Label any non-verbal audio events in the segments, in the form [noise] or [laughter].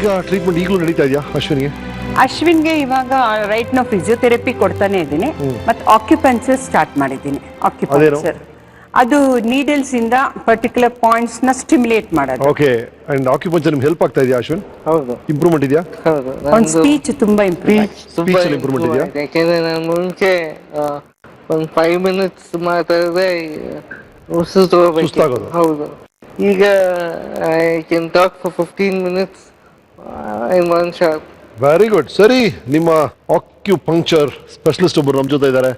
ಈಗ ಟ್ರೀಟ್ಮೆಂಟ್ ಈಗಲೂ ನಡೀತಾ ಇದೆಯಾ ಅಶ್ವಿನ್ಗೆ? ಅಶ್ವಿನ್ಗೆ ಇವಾಗ ರೈಟ್ ನಾವು ಫಿಸಿಯೋಥೆರಪಿ ಕೊಡ್ತಾನೆ ಇದ್ದೀನಿ ಮತ್ತೆ ಆಕ್ಯುಪೆನ್ಸರ್ ಸ್ಟಾರ್ಟ್ ಮಾಡಿದ್ದೀನಿ ಆಕ್ಯುಪೆನ್ಸರ್ ಅದು ನೀಡಲ್ಸ್ ಇಂದ ಪರ್ಟಿಕ್ಯುಲರ್ ಪಾಯಿಂಟ್ಸ್ನ ಸ್ಟಿಮ್ಯುಲೇಟ್ ಮಾಡೋದು. ಓಕೆ ಅಂಡ್ ಆಕ್ಯುಪಂಚರ್ ನಿಮ್ಗೆ ಹೆಲ್ಪ್ ಆಗ್ತಾ ಇದೆಯಾ ಅಶ್ವಿನ್? ಹೌದು. ಇಂಪ್ರೂವ್ಮೆಂಟ್ ಇದೆಯಾ? ಹೌದು. ನಂದು ಸ್ಪೀಚ್ ತುಂಬಾ ಇಂಪ್ರೂವ್ ತುಂಬಾ ಅಲ್ಲಿ ಇಂಪ್ರೂವ್ಮೆಂಟ್ ಇದೆಯಾ? improve ಆಗಿದೆ. ಯಾಕೆಂದ್ರೆ ನಾನು ಮುಂಚೆ ಒಂದು ಒಂದ್ ಫೈವ್ ಮಿನಿಟ್ಸ್ ಮಾತಾಡಿದ್ರೆ ಉಸಿರು ತಗೋಬೇಕು ಸುಸ್ತಾಗೋದು. ಹೌದು. ಈಗ I can talk for fifteen minutes in one shot very good ಸರಿ ನಿಮ್ಮ ಆಕ್ಯುಪಂಕ್ಚರ್ ಸ್ಪೆಷಲಿಸ್ಟ್ ಒಬ್ಬರು ನಮ್ಮ ಜೊತೆ ಇದ್ದಾರೆ.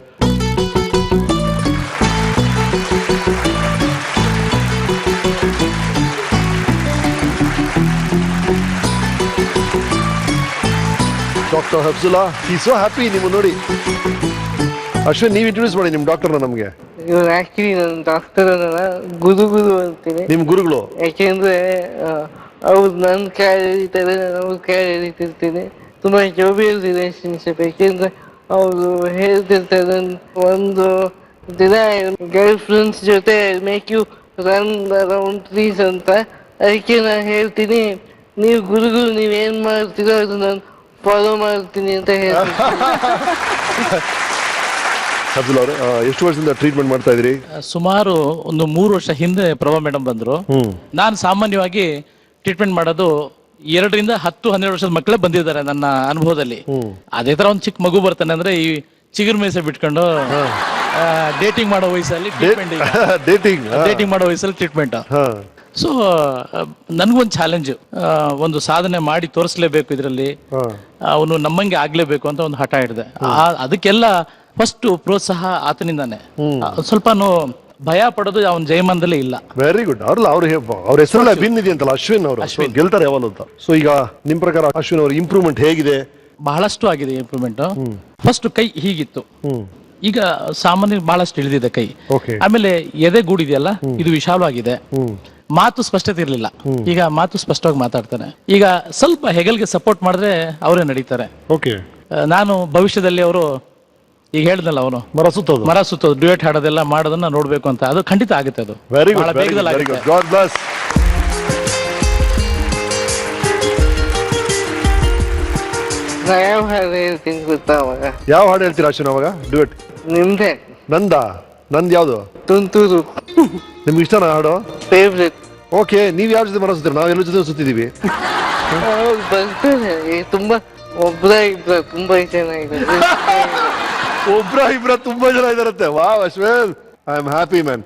ಡಾಕ್ಟರ್ ಹಫ್ಸುಲ್ಲಾ ಈ ಸೋ ಹ್ಯಾಪಿ ನಿಮ್ಮ ನೋಡಿ. ಅಶ್ವಿನ್ ನೀವು ಇಂಟ್ರೊಡ್ಯೂಸ್ ಮಾಡಿ ನಿಮ್ಮ ಡಾಕ್ಟರ್ನ ನಮಗೆ. ಇವ್ರು ಆಕ್ಚುಲಿ ನನ್ನ ಡಾಕ್ಟರ್ ಗುರು ಗುರು ಅಂತೀನಿ. ನಿಮ್ಮ ಗುರುಗಳು. ಯಾಕೆಂದ್ರೆ ಅವ್ರು ನನ್ನ ಕೇರ್ ಎಳಿತಾರೆ ಅವ್ರ ಕೇರ್ ಎಳಿತಿರ್ತೀನಿ ತುಂಬಾ ಜೋಬಿಯಲ್ ರಿಲೇಶನ್ಶಿಪ್ ಯಾಕೆಂದ್ರೆ ಅವರು ಹೇಳ್ತಿರ್ತಾರೆ ಒಂದು ದಿನ ಗರ್ಲ್ ಫ್ರೆಂಡ್ಸ್ ಜೊತೆ make you run around please ಅಂತ ಅದಕ್ಕೆ ನಾನು ಹೇಳ್ತೀನಿ ನೀವು ಗುರುಗಳು ನೀವೇನ್ ಮಾಡ್ತೀರೋ ಅದು ನಾನು ಫಾಲೋ ಮಾಡ್ತೀನಿ ಅಂತ ಹೇಳ್ತೀನಿ. [laughs] ಅವರೇ ಎಷ್ಟು ವರ್ಷದಿಂದ ಟ್ರೀಟ್ಮೆಂಟ್ ಮಾಡ್ತಾ ಇದ್ರಿ ಸುಮಾರು ಒಂದು ಮೂರು ವರ್ಷ ಹಿಂದೆ ಪ್ರಭಾ ಮೇಡಮ್ ಬಂದ್ರು. ನಾನು ಸಾಮಾನ್ಯವಾಗಿ ಟ್ರೀಟ್ಮೆಂಟ್ ಮಾಡೋದು ಎರಡರಿಂದ ಹತ್ತು ಹನ್ನೆರಡು ವರ್ಷದ ಮಕ್ಕಳೇ ಬಂದಿದ್ದಾರೆ ನನ್ನ ಅನುಭವದಲ್ಲಿ. ಅದೇ ತರ ಒಂದು ಚಿಕ್ಕ ಮಗು ಬರ್ತಾನೆ ಅಂದ್ರೆ ಈ ಚಿಗುರ್ ಮೇಸೆ ಬಿಟ್ಕೊಂಡು ಡೇಟಿಂಗ್ ಮಾಡೋ ವಯಸ್ಸಲ್ಲಿ ಟ್ರೀಟ್ಮೆಂಟ್ ಡೇಟಿಂಗ್ ಡೇಟಿಂಗ್ ಮಾಡೋ ವಯಸ್ಸಲ್ಲಿ ಟ್ರೀಟ್ಮೆಂಟ್ ಸೊ ನನಗೊಂದು ಚಾಲೆಂಜ್ ಒಂದು ಸಾಧನೆ ಮಾಡಿ ತೋರಿಸ್ಲೇಬೇಕು ಇದರಲ್ಲಿ. ಅವನು ನಮ್ಮಂಗೆ ಆಗ್ಲೇಬೇಕು ಅಂತ ಒಂದು ಹಠ ಹಿಡಿದೆ ಅದಕ್ಕೆಲ್ಲ ಫಸ್ಟ್ ಪ್ರೋತ್ಸಾಹ ಆತನಿಂದಾನೆ. ಆ, ಸ್ವಲ್ಪನೂ ಭಯ ಪಡೋದು ಅವನ ಜಯಮಂದಲ್ಲಿ ಇಲ್ಲ. ವೆರಿ ಗುಡ್ ಅವ್ರಲ್ಲ ಅವ್ರ ಅವ್ರ ಹೆಸರಲ್ಲ ವಿನ್ ಇದೆ ಅಂತಲ್ಲ ಅಶ್ವಿನ್ ಅವರು. ಗೆಲ್ತಾರೆ ಯಾವಾಗ ಅಂತ ಸೊ ಈಗ ನಿಮ್ ಪ್ರಕಾರ ಅಶ್ವಿನ್ ಅವ್ರ ಇಂಪ್ರೂವ್ಮೆಂಟ್ ಹೇಗಿದೆ? ಬಹಳಷ್ಟು ಆಗಿದೆ ಇಂಪ್ರೂವ್ಮೆಂಟ್ ಫಸ್ಟ್ ಕೈ ಹೀಗಿತ್ತು. ಈಗ ಸಾಮಾನ್ಯ ಬಹಳಷ್ಟು ಇಳಿದಿದೆ ಕೈ. ಆಮೇಲೆ ಎದೆ ಗೂಡಿದೆಯಲ್ಲ ಇದು ವಿಶಾಲವಾಗಿದೆ. ಮಾತು ಸ್ಪಷ್ಟತೆ ಇರಲಿಲ್ಲ. ಈಗ ಮಾತು ಸ್ಪಷ್ಟವಾಗಿ ಮಾತಾಡ್ತಾನೆ. ಈಗ ಸ್ವಲ್ಪ ಹೆಗಲ್ಗೆ ಸಪೋರ್ಟ್ ಮಾಡಿದ್ರೆ ಅವರೇ ನಡೀತಾರೆ. ಓಕೆ ನಾನು ಭವಿಷ್ಯದಲ್ಲಿ ಅವರು ಈಗ ಹೇಳ್ದಲ್ಲ ಅವನು. ಮರ ಸುತ್ತೋದು. ಮರ ಸುತ್ತೋದು ಡ್ಯೂಯೇಟ್ ಹಾಡೋದೆಲ್ಲ ಮಾಡೋದನ್ನ ನೋಡ್ಬೇಕು ಅಂತ. ಅದು ಖಂಡಿತ ಆಗುತ್ತೆ ಅದು. ವೆರಿ ಬಹಳ ಗುಡ್ ವೆರಿ ಗುಡ್ ಬೇಗದಲ್ಲಿ ವೆರಿ ಆಗುತ್ತೆ. ಗುಡ್ ಗಾಡ್ ಬ್ಲಸ್ ನಾ ಯಾವ ಹಾಡು ಹೇಳ್ತೀನಿ ಗೊತ್ತಾ ಅವಾಗ ಯಾವ ಹಾಡು ಹೇಳ್ತೀರಾ ಅಶ್ವಿನ್ ಅವಾಗ? ಡ್ಯೂಟ್ ನಿಮ್ದೆ ನಂದ? ನಂದ್ ಯಾವ್ದು? ತುಂತುರು. ನಿಮ್ಗೆ ಇಷ್ಟನಾ ಹಾಡು? ಫೇವ್ರೆಟ್ ಓಕೆ ನೀವ್ ಯಾವ ಜೊತೆ ಮರ ಸುತ್ತೀರ? ನಾವ್ ಎಲ್ಲ ಜೊತೆ ಸುತ್ತಿದೀವಿ. ಅವ್ರು ಬರ್ತಾರೆ ಏ, ತುಂಬಾ ಒಬ್ಬರ ಇಬ್ಬರ ತುಂಬಾ ಚೆನ್ನಾಗಿದೆ ಒಬ್ರ ಇಬ್ರ ತುಂಬಾ ಜನ ಇದಾರತ್ತೆ ವಾ Ashwin. I am happy man